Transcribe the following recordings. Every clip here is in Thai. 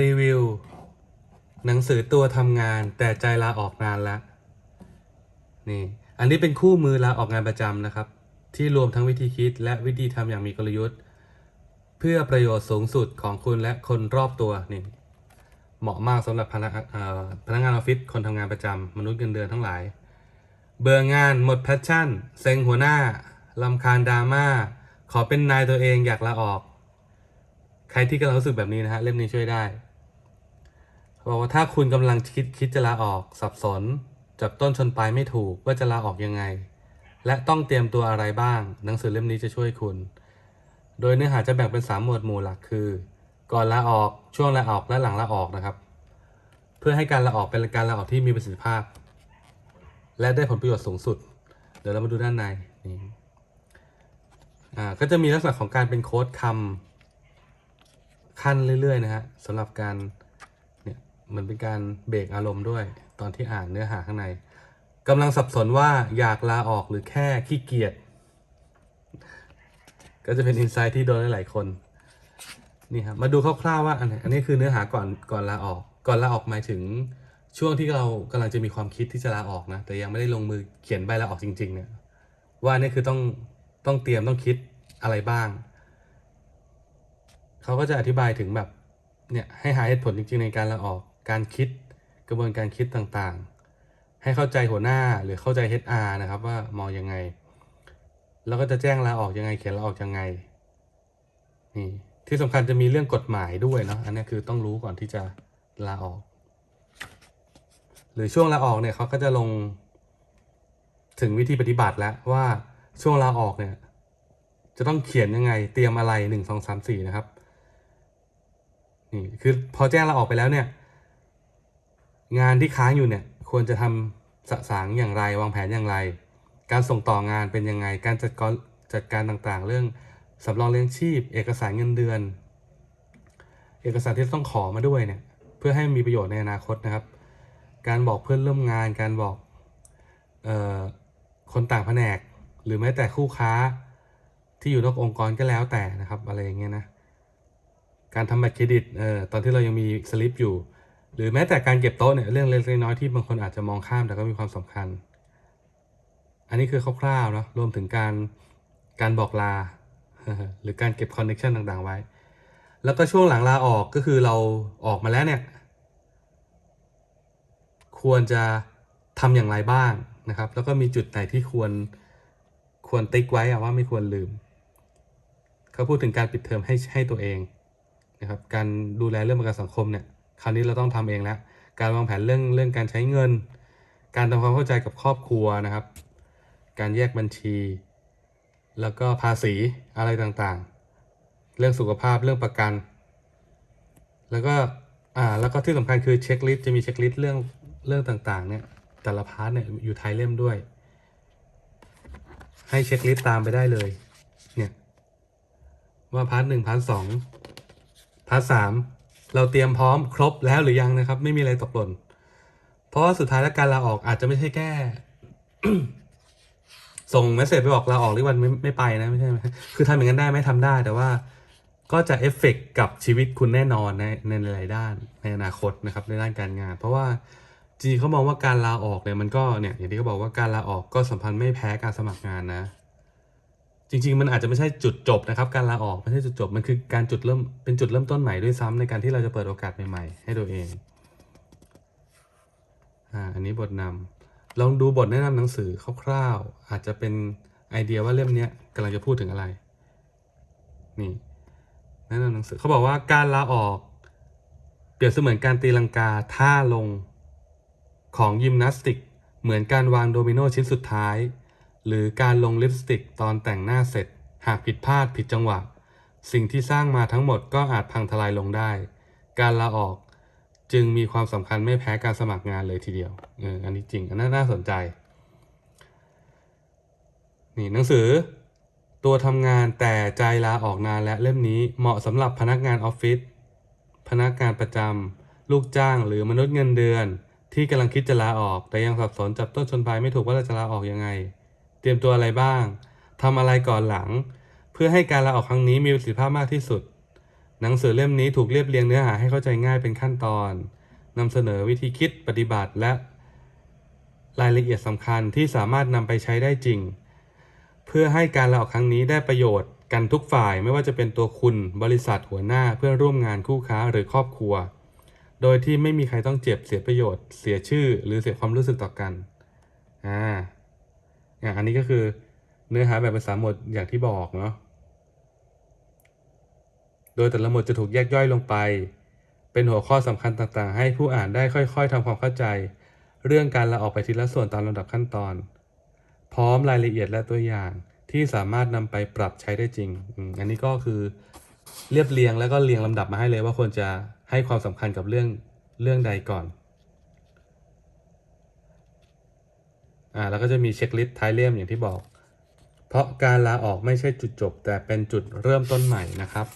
รีวิว หนังสือตัวทำงานแต่ใจลาออกงานแล้วนี่ อันนี้เป็นคู่มือลาออกงานประจำนะครับ ที่รวมทั้งวิธีคิดและวิธีทำอย่างมีกลยุทธ์ เพื่อประโยชน์สูงสุดของคุณและคนรอบตัวนี่เหมาะมากสำหรับพนักพนักงานออฟฟิศคนทำงานประจำมนุษย์เงินเดือนทั้งหลาย เบื่องานหมดแพชชั่น เซ็งหัวหน้าลำคาญดราม่าขอเป็นนายตัวเองอยากลาออก ใครที่กำลังรู้สึกแบบนี้นะฮะเล่มนี้ช่วยได้เขาบอกว่าถ้าคุณกำลังคิดคิดจะลาออกสับสน จับต้นชนปลายไม่ถูกว่าจะลาออกยังไง และต้องเตรียมตัวอะไรบ้าง หนังสือเล่มนี้จะช่วยคุณ โดยเนื้อหาจะแบ่งเป็นสามหมวดหมู่หลักคือ ก่อนลาออกช่วงลาออกและหลังลาออกนะครับ เพื่อให้การลาออกเป็นการลาออกที่มีประสิทธิภาพ และได้ผลประโยชน์สูงสุด เดี๋ยวเรามาดูด้านในนี่อ่าก็จะมีลักษณะของการเป็นโค้ดคำ ขั้นเรื่อยๆนะฮะสำหรับการเนี่ยเหมือนเป็นการเบรกอารมณ์ด้วย ตอนที่อ่านเนื้อหาข้างในกำลังสับสนว่าอยากลาออกหรือแค่ขี้เกียจก็จะเป็นอินไซต์ที่โดนหลายคนนี่ครับมาดูคร่าวๆว่าอันไหนอันนี้คือเนื้อหาก่อนก่อนลาออก ก่อนลาออกหมายถึงช่วงที่เรากำลังจะมีความคิดที่จะลาออกนะ แต่ยังไม่ได้ลงมือเขียนใบลาออกจริง ๆ เนี่ยว่านี่คือต้องต้องเตรียมต้องคิดอะไรบ้าง เขาก็จะอธิบายถึงแบบเนี่ยให้หาเหตุผลจริงๆในการลาออก การคิดกระบวนการคิดต่างๆ ให้เข้าใจหัวหน้าหรือเข้าใจ HR นะครับว่ามองยังไง แล้วก็จะแจ้งลาออกยังไง เขียนลาออกยังไงนี่ที่สำคัญจะมีเรื่องกฎหมายด้วยเนาะอันนี้คือต้องรู้ก่อนที่จะลาออก หรือช่วงลาออกเนี่ยเขาก็จะลงถึงวิธีปฏิบัติแล้วว่าช่วงลาออกเนี่ย จะต้องเขียนยังไง เตรียมอะไรหนึ่งสองสามสี่นะครับ คือพอแจ้งลาออกไปแล้วเนี่ย งานที่ค้างอยู่เนี่ย ควรจะทำสะสางอย่างไร วางแผนอย่างไร การส่งต่องานเป็นยังไง การจัดการจัดการต่างๆ เรื่องสำรองเลี้ยงชีพ เอกสารเงินเดือน เอกสารที่ต้องขอมาด้วยเนี่ย เพื่อให้มีประโยชน์ในอนาคตนะครับ การบอกเพื่อนร่วมงาน การบอกออคนต่างแผนก หรือแม้แต่คู่ค้าที่อยู่นอกองค์กรก็แล้วแต่นะครับ อะไรอย่างเงี้ยนะ การทำบัตรเครดิตเอ่อตอนที่เรายังมีสลิปอยู่ หรือแม้แต่การเก็บโต๊ะเนี่ยเรื่องเล็กๆน้อยๆที่บางคนอาจจะมองข้ามแต่ก็มีความสำคัญ อันนี้คือคร่าวๆเนาะรวมถึงการการบอกลา หรือการเก็บคอนเน c ชันต่างๆไว้ แล้วก็ช่วงหลังลาออกก็คือเราออกมาแล้วเนี่ย ควรจะทำอย่างไรบ้างนะครับ แล้วก็มีจุดไหนที่ควรควรติ๊กไว้อะว่าไม่ควรลืม เขาพูดถึงการปิดเทอมให้ให้ตัวเอง นะครับการดูแลเรื่องประกันสังคมเนี่ยคราวนี้เราต้องทำเองแล้ว การวางแผนเรื่องเรื่องการใช้เงิน การทำความเข้าใจกับครอบครัวนะครับ การแยกบัญชี แล้วก็ภาษีอะไรต่างๆ เรื่องสุขภาพเรื่องประกัน แล้วก็อ่าแล้วก็ที่สำคัญคือเช็คลิสต์จะมีเช็คลิสต์เรื่องเรื่องต่างๆเนี่ยแต่ละพาร์ทเนี่ยอยู่ท้ายเล่มด้วย ให้เช็คลิสต์ตามไปได้เลยเนี่ยว่าพาร์ทหนึ่งพาร์ทสอง พาร์ทสามเราเตรียมพร้อมครบแล้วหรือยังนะครับ ไม่มีอะไรตกหล่นเพราะว่าสุดท้ายแล้วการลาออกอาจจะไม่ใช่แค่ส่งเมสเซจไปบอกลาออกหรือวันไม่ไม่ไปนะไม่ใช่ไหมคือทำอย่างนั้นได้ไหมทำได้ แต่ว่าก็จะเอฟเฟกต์กับชีวิตคุณแน่นอนในในหลายด้านในอนาคตนะครับในด้านการงาน เพราะว่าจริงเขามองว่าการลาออกเนี่ยมันก็เนี่ยอย่างที่เขาบอกว่าการลาออกก็สัมพันธ์ไม่แพ้การสมัครงานนะ จริง ๆ มันอาจจะไม่ใช่จุดจบนะครับ การลาออกไม่ใช่จุดจบมันคือการจุดเริ่มเป็นจุดเริ่มต้นใหม่ด้วยซ้ำในการที่เราจะเปิดโอกาสใหม่ๆให้ตัวเองอ่าอันนี้บทนำลองดูบทแนะนำหนังสือคร่าวๆอาจจะเป็นไอเดียว่าเล่มนี้กำลังจะพูดถึงอะไร นี่แนะนำหนังสือเขาบอกว่าการลาออกเปรียบเสมือนการตีลังกาท่าลงของยิมนาสติก เหมือนการวางโดมิโนชิ้นสุดท้าย หรือการลงลิปสติกตอนแต่งหน้าเสร็จ หากผิดพลาดผิดจังหวะ สิ่งที่สร้างมาทั้งหมดก็อาจพังทลายลงได้ การลาออกจึงมีความสำคัญไม่แพ้การสมัครงานเลยทีเดียวเอออันนี้จริง อันนั้นน่าสนใจ นี่หนังสือ ตัวทำงานแต่ใจลาออกนานและเล่มนี้เหมาะสำหรับพนักงานออฟฟิศพนักงานประจำลูกจ้างหรือมนุษย์เงินเดือน ที่กำลังคิดจะลาออก แต่ยังสับสนจับต้นชนปลายไม่ถูกว่าจะลาออกยังไง รียมตัวอะไรบ้างทำอะไรก่อนหลัง เพื่อให้การลาออกครั้งนี้มีประสิทธิภาพมากที่สุด หนังสือเล่มนี้ถูกเรียบเรียงเนื้อหาให้เข้าใจง่ายเป็นขั้นตอนนำเสนอวิธีคิดปฏิบัติและรายละเอียดสำคัญที่สามารถนำไปใช้ได้จริง เพื่อให้การลาออกครั้งนี้ได้ประโยชน์กันทุกฝ่ายไม่ว่าจะเป็นตัวคุณบริษัทหัวหน้าเพื่อนร่วมงานคู่ค้าหรือครอบครัว โดยที่ไม่มีใครต้องเจ็บเสียประโยชน์ เสียชื่อ หรือเสียความรู้สึกต่อกันอ่า อะอันนี้ก็คือเนื้อหาแบบภาษาหมวดอย่างที่บอกเนาะ โดยแต่ละหมวดจะถูกแยกย่อยลงไป เป็นหัวข้อสำคัญต่างๆ ให้ผู้อ่านได้ค่อยๆทำความเข้าใจ เรื่องการลาออกไปทีละส่วนตามลำดับขั้นตอน พร้อมรายละเอียดและตัวอย่างที่สามารถนำไปปรับใช้ได้จริง อันนี้ก็คือเรียบเรียงแล้วก็เรียงลำดับมาให้เลยว่าควรจะให้ความสำคัญกับเรื่องเรื่องใดก่อน อ่าแล้วก็จะมีเช็คลิสต์ท้ายเล่มอย่างที่บอก เพราะการลาออกไม่ใช่จุดจบ แต่เป็นจุดเริ่มต้นใหม่นะครับ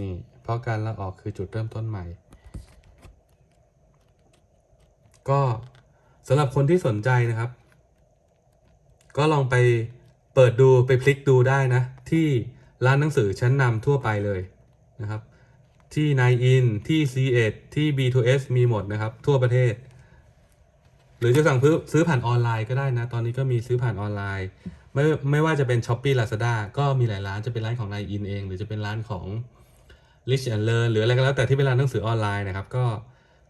นี่เพราะการลาออกคือจุดเริ่มต้นใหม่ ก็สำหรับคนที่สนใจนะครับ ก็ลองไปเปิดดูไปพลิกดูได้นะ ที่ร้านหนังสือชั้นนำทั่วไปเลยนะครับ ที่ 9 in ที่ C1 ที่ B2S มีหมดนะครับ ทั่วประเทศ หรือจะสั่งซื้อซื้อผ่านออนไลน์ก็ได้นะ ตอนนี้ก็มีซื้อผ่านออนไลน์ ไม่ไม่ว่าจะเป็น s h อ p e e Lazada ก็มีหลายร้านจะเป็นร้านของ9 in เอง หรือจะเป็นร้านของ Rich and Learn หรืออะไรก็แล้วแต่ที่เป็นร้านหนังสือออนไลน์นะครับก็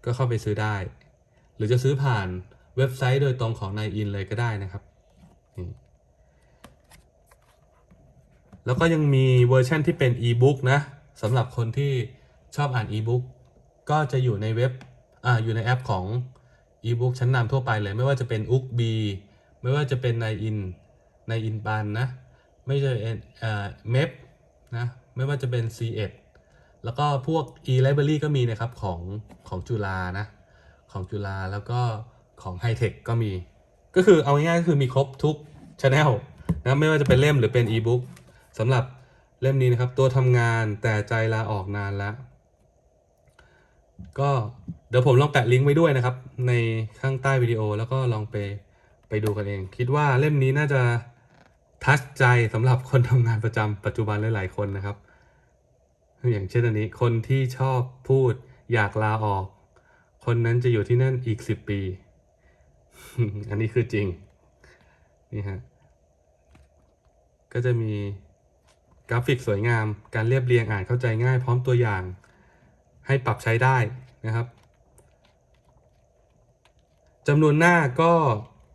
ก็เข้าไปซื้อได้ หรือจะซื้อผ่านเว็บไซต์โดยตรงของ9 in เลยก็ได้นะครับนี่แล้วก็ยังมีเวอร์ชันที่เป็นอีบุ๊กนะสำหรับคนที่ชอบอ่านอีบุ๊กก็จะอยู่ในเว็บอ่าอยู่ในแอปของ อีบุ๊กชั้นนำทั่วไปเลย ไม่ว่าจะเป็นอุกบีไม่ว่าจะเป็นในอินในอินบันนะ ไม่ว่เอ่อเมฟนะ ไม่ว่าจะเป็น C1 แล้วก็พวก e-library ก็มีนะครับของของจุฬานะ ของจุฬาแล้วก็ของไฮเทคก็มี ก็คือเอาง่ายๆก็คือมีครบทุกช anel นะไม่ว่าจะเป็นเล่มหรือเป็นอีบุ๊กสำหรับเล่มนี้นะครับ ตัวทำงานแต่ใจลาออกนานแล้ว ก็ เดี๋ยวผมลองแปะลิงก์ไว้ด้วยนะครับ ในข้างใต้วิดีโอแล้วก็ลองไปไปดูกันเอง คิดว่าเล่มนี้น่าจะทัชใจสำหรับคนทำงานประจำปัจจุบันหลายๆคนนะครับ อย่างเช่นอันนี้คนที่ชอบพูดอยากลาออก คนนั้นจะอยู่ที่นั่นอีกสิบปี อันนี้คือจริง นี่ฮะ ก็จะมีกราฟิกสวยงาม การเรียบเรียงอ่านเข้าใจง่าย พร้อมตัวอย่าง ให้ปรับใช้ได้นะครับ จำนวนหน้าก็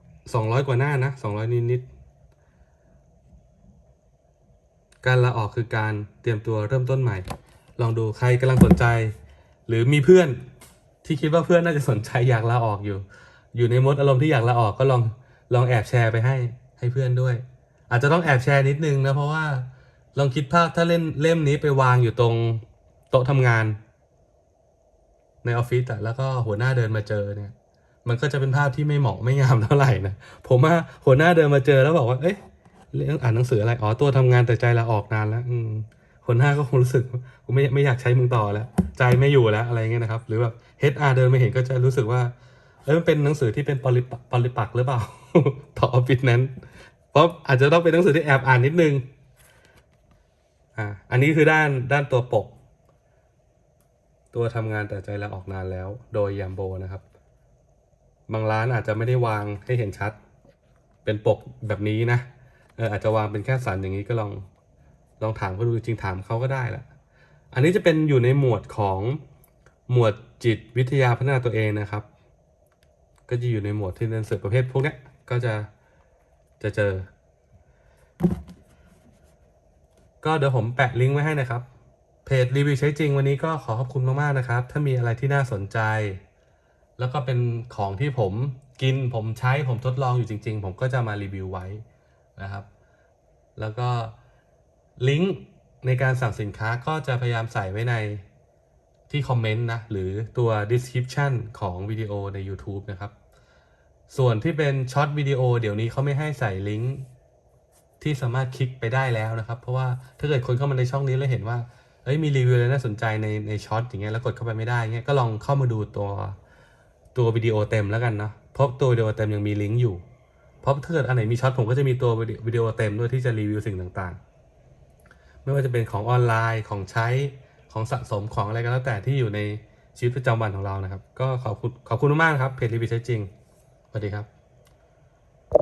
200 กว่าหน้านะ 200 นิดนิดๆการลาออกคือการเตรียมตัวเริ่มต้นใหม่ ลองดูใครกำลังสนใจ หรือมีเพื่อนที่คิดว่าเพื่อนน่าจะสนใจอยากลาออกอยู่ อยู่ในมดอารมณ์ที่อยากลาออกก็ลองลองแอบแชร์ไปให้ให้เพื่อนด้วย อาจจะต้องแอบแชร์นิดนึงนะเพราะว่าลองคิดภาพถ้าเล่นเล่มนี้ไปวางอยู่ตรงโต๊ะทำงาน ในออฟฟิศแล้วก็หัวหน้าเดินมาเจอเนี่ย มันก็จะเป็นภาพที่ไม่เหมาะไม่งามเท่าไหร่นะผมว่าหัวหน้าเดินมาเจอแล้วบอกว่า เอ๊ะเรื่องอ่านหนังสืออะไรอ๋อตัวทำงานแต่ใจเราออกนานแล้วอืมหัวหน้าก็คงรู้สึกกูไม่ไม่อยากใช้มึงต่อแล้ว ใจไม่อยู่แล้วอะไรเงี้ยนะครับ หรือแบบ HR เดินมาเห็นก็จะรู้สึกว่าเอ้ยมันเป็นหนังสือที่เป็นปริปปริปักหรือเปล่า ต่อออฟฟิศนั้น เพราะอาจจะต้องเป็นหนังสือที่แอบอ่านนิดนึงอ่าอันนี้คือด้านด้านตัวปก ตัวทำงานแต่ใจเราออกนานแล้ว โดยยามโบนะครับ บางร้านอาจจะไม่ได้วางให้เห็นชัด เป็นปกแบบนี้นะเอออาจจะวางเป็นแค่สันอย่างนี้ก็ลองลองถามเขาดูจริงถามเขาก็ได้แหละอันนี้จะเป็นอยู่ในหมวดของหมวดจิตวิทยาพัฒนาตัวเองนะครับ ก็จะอยู่ในหมวดที่เรียนหนังสือประเภทพวกนี้ก็จะจะเจอ ก็เดี๋ยวผมแปะลิงก์ไว้ให้นะครับ เพจรีวิวใช้จริงวันนี้ก็ขอขอบคุณมากๆนะครับ ถ้ามีอะไรที่น่าสนใจ แล้วก็เป็นของที่ผมกินผมใช้ผมทดลองอยู่จริง ๆ ผมก็จะมารีวิวไว้นะครับ แล้วก็ลิงก์ในการสั่งสินค้าก็จะพยายามใส่ไว้ในที่คอมเมนต์นะ หรือตัว description ของวิดีโอใน YouTube นะครับ ส่วนที่เป็นช็อตวิดีโอเดี๋ยวนี้เขาไม่ให้ใส่ลิงก์ที่สามารถคลิกไปได้แล้วนะครับ เพราะว่าถ้าเกิดคนเข้ามาในช่องนี้แล้วเห็นว่าเอ้ยมีรีวิวอะไรน่าสนใจในในช็อตอย่างเงี้ยแล้วกดเข้าไปไม่ได้เงี้ยก็ลองเข้ามาดูตัว ตัววิดีโอเต็มแล้วกันเนาะเพราะตัววิดีโอเต็มยังมีลิงก์อยู่ เพราะถ้าเกิดอันไหนมีช็อตผมก็จะมีตัววิดีโอเต็มด้วยที่จะรีวิวสิ่งต่างๆ ไม่ว่าจะเป็นของออนไลน์ของใช้ของสะสมของอะไรก็แล้วแต่ที่อยู่ในชีวิตประจำวันของเรานะครับ ก็ขอบคุณขอบคุณมากนะครับเพจรีวิวใช้จริงสวัสดีครับ